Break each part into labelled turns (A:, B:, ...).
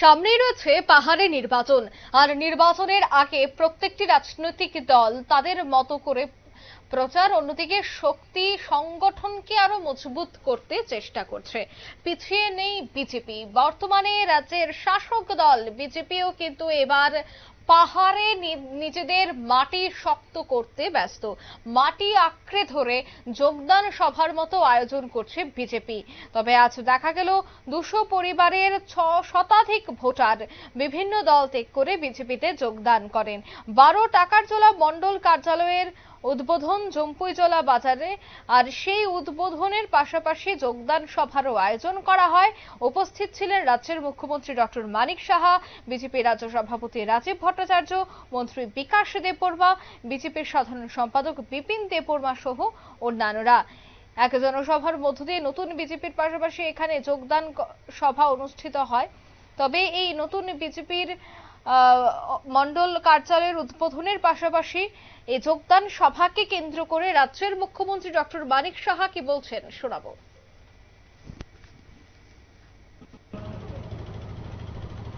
A: সামনেই রয়েছে পাহাড়ে নির্বাচন। আর নির্বাচনের আগে প্রত্যেকটি রাজনৈতিক দল তাদের মতো করে প্রচার, অন্যদিকে শক্তি সংগঠনকে আরও মজবুত করতে চেষ্টা করছে। পিছিয়ে নেই বিজেপি। বর্তমানে রাজ্যের শাসক দল, বিজেপিও কিন্তু এবার পাহাড়ে নিজেদের মাটি শক্ত করতে ব্যস্ত। মাটি আঁকড়ে ধরে যোগদান সভার মতো আয়োজন করছে বিজেপি। তবে আজ দেখা গেল দুশো পরিবারের ছ শতাধিক ভোটার বিভিন্ন দল ত্যাগ করে বিজেপিতে যোগদান করেন। বারো টাকার জোলা মণ্ডল কার্যালয়ের উদ্বোধন জম্পুইজলা বাজারে, আর সেই উদ্বোধনের পাশাপাশি যোগদান সভারও আয়োজন করা হয়। উপস্থিত ছিলেন রাজ্যের মুখ্যমন্ত্রী ডক্টর মানিক সাহা, বিজেপি রাজ্য সভাপতি রাজীব ভট্টাচার্য, মন্ত্রী বিকাশ দেববর্মা, বিজেপির সাধারণ সম্পাদক বিপিন দেববর্মা সহ অন্যান্যরা। এক জনসভার মধ্য দিয়ে নতুন বিজেপির পাশাপাশি এখানে যোগদান সভা অনুষ্ঠিত হয়। তবে এই নতুন বিজেপির মন্ডল কার্যালয়ের উদ্বোধনের পাশাপাশি এই যোগদান সভাকে কেন্দ্র করে রাজ্যের মুখ্যমন্ত্রী ডক্টর মানিক সাহা কি বলছেন শোনাবো।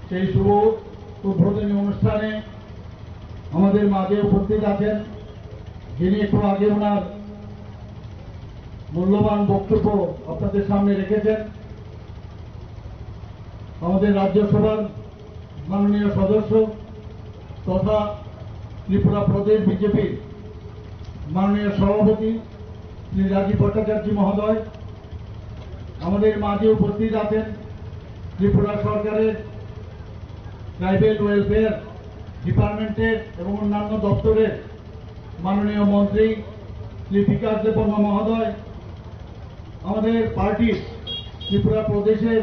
B: সেই শুভ উদ্বোধনী অনুষ্ঠানে আমাদের মাঝে উপস্থিত আছেন যিনি একটু আগে ওনার মূল্যবান বক্তব্য আপনাদের সামনে রেখেছেন। আমাদের রাজ্যসভার মাননীয় সদস্য তথা ত্রিপুরা প্রদেশ বিজেপির মাননীয় সভাপতি শ্রী রাজীব ভট্টাচার্য মহোদয়, আমাদের মাঝে উপস্থিত আছেন ত্রিপুরা সরকারের ট্রাইবেল ওয়েলফেয়ার ডিপার্টমেন্টের এবং অন্যান্য দপ্তরের মাননীয় মন্ত্রী শ্রী বিকাশ দেববর্মা মহোদয়, আমাদের পার্টির ত্রিপুরা প্রদেশের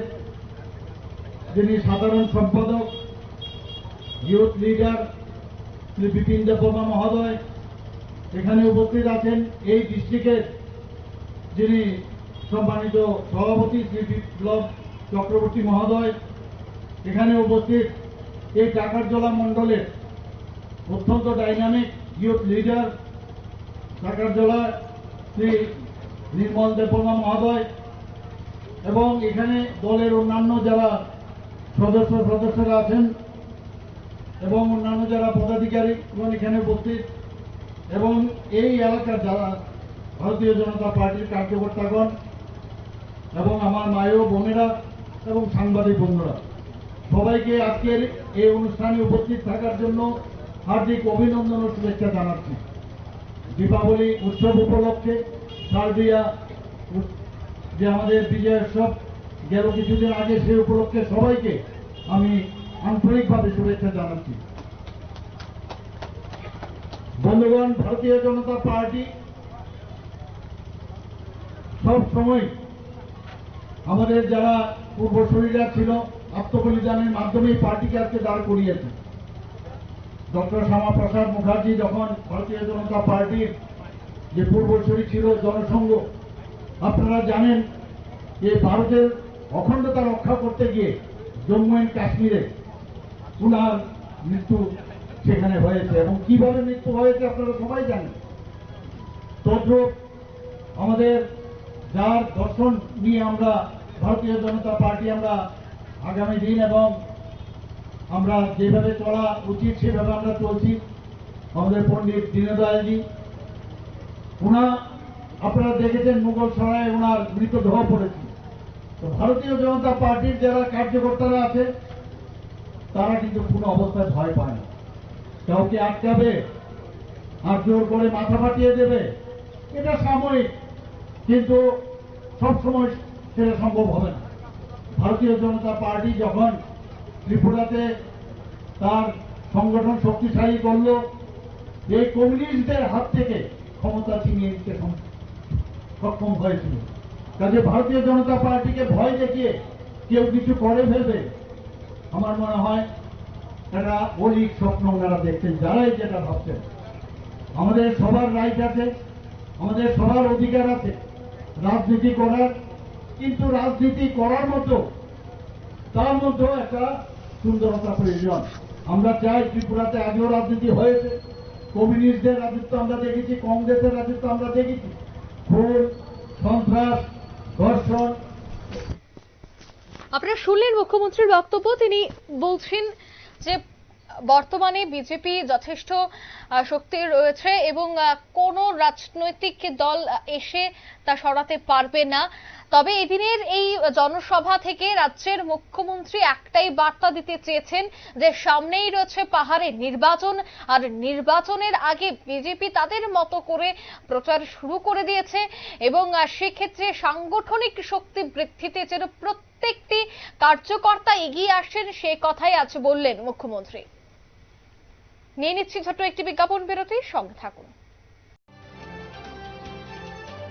B: যিনি সাধারণ সম্পাদক ইউথ লিডার শ্রী বিপিন দেববর্মা মহোদয়, এখানে উপস্থিত আছেন এই ডিস্ট্রিক্টের যিনি সম্মানিত সভাপতি শ্রী বিপ্লব চক্রবর্তী মহোদয়, এখানে উপস্থিত এই টাকারজলা মণ্ডলের অত্যন্ত dynamic youth leader Takarjala Shri Nirmal Debbarma মহোদয় এবং এখানে দলের অন্যান্য যারা সদস্য সদস্যরা আছেন এবং অন্যান্য যারা পদাধিকারী, এবং এখানে উপস্থিত, এবং এই এলাকার যারা ভারতীয় জনতা পার্টির কার্যকর্তাগণ, এবং আমার মায়ের বোনেরা, এবং সাংবাদিক বন্ধুরা, সবাইকে আজকের এই অনুষ্ঠানে উপস্থিত থাকার জন্য হার্দিক অভিনন্দন ও শুভেচ্ছা জানাচ্ছি। দীপাবলি উৎসব উপলক্ষে শারদিয়া যে আমাদের বিজয় উৎসব, গেল কিছুদিন আগে সেই উপলক্ষে সবাইকে আমি আন্তরিকভাবে শুভেচ্ছা জানাচ্ছি। বন্ধুগণ, ভারতীয় জনতা পার্টি সব সময় আমাদের যারা পূর্বশরীরা ছিল, আত্মবলিদানের মাধ্যমে পার্টিকে আজকে দাঁড় করিয়েছে। ডক্টর শ্যামাপ্রসাদ মুখার্জি যখন ভারতীয় জনতা পার্টির যে পূর্বশরী ছিল জনসংঘ, আপনারা জানেন যে ভারতের অখণ্ডতা রক্ষা করতে গিয়ে জম্মু অ্যান্ড কাশ্মীরে উনার মৃত্যু সেখানে হয়েছে এবং কীভাবে মৃত্যু হয়েছে আপনারা সবাই জানেন। তদ্রুপ আমাদের যার দর্শন নিয়ে আমরা ভারতীয় জনতা পার্টি আমরা আগামী দিন এবং আমরা যেভাবে চলা উচিত, সেভাবে আমরা চলছি। আমাদের পণ্ডিত দীনদয়ালজি, উনা আপনারা দেখেছেন মুঘল সরায় ওনার মৃতদেহ পড়েছে। তো ভারতীয় জনতা পার্টির যারা কার্যকর্তারা আছে তারা কিন্তু কোনো অবস্থায় ভয় পায় না। কাউকে আটকাবে, আর জোর করে মাথা ফাটিয়ে দেবে, এটা সাময়িক। কিন্তু সব সময় সেটা সম্ভব হবে না। ভারতীয় জনতা পার্টি যখন ত্রিপুরাতে তার সংগঠন শক্তিশালী করল, এই কমিউনিস্টদের হাত থেকে ক্ষমতা ছিনিয়ে নিতে সক্ষম হয়েছিল। কাজে ভারতীয় জনতা পার্টিকে ভয় দেখিয়ে কেউ কিছু করে ফেলবে আমার মনে হয় একটা অলিক স্বপ্ন ওনারা দেখছেন, যারাই যেটা ভাবছেন। আমাদের সবার রাইট আছে, আমাদের সবার অধিকার আছে, রাজনীতি করার। কিন্তু রাজনীতি করার মতো, তার মধ্যেও একটা সুন্দরতা প্রয়োজন। আমরা চাই ত্রিপুরাতে আগেও রাজনীতি হয়েছে, কমিউনিস্টদের রাজত্ব আমরা দেখেছি, কংগ্রেসের রাজত্ব আমরা দেখেছি। খুন সন্ত্রাস, ধর্ষণ
A: আপনারা শুনলেন মুখ্যমন্ত্রীর বক্তব্য। তিনি বলছেন যে বর্তমানে বিজেপি যথেষ্ট শক্তি রয়েছে এবং কোনো রাজনৈতিক দল এসে তা সরাতে পারবে না। তবে এদিনের এই জনসভা থেকে রাজ্যের মুখ্যমন্ত্রী একটাই বার্তা দিতে চেয়েছেন যে সামনেই রয়েছে পাহাড়ে নির্বাচন, আর নির্বাচনের আগে বিজেপি তাদের মতো করে প্রচার শুরু করে দিয়েছে এবং সেক্ষেত্রে সাংগঠনিক শক্তি বৃদ্ধিতে যেন প্রত্যেকটি কার্যকর্তা এগিয়ে আসেন, সে কথাই আজ বললেন মুখ্যমন্ত্রী। নিয়ে নিচ্ছি ছোট্ট একটি বিজ্ঞাপন বিরতি, সঙ্গে থাকুন।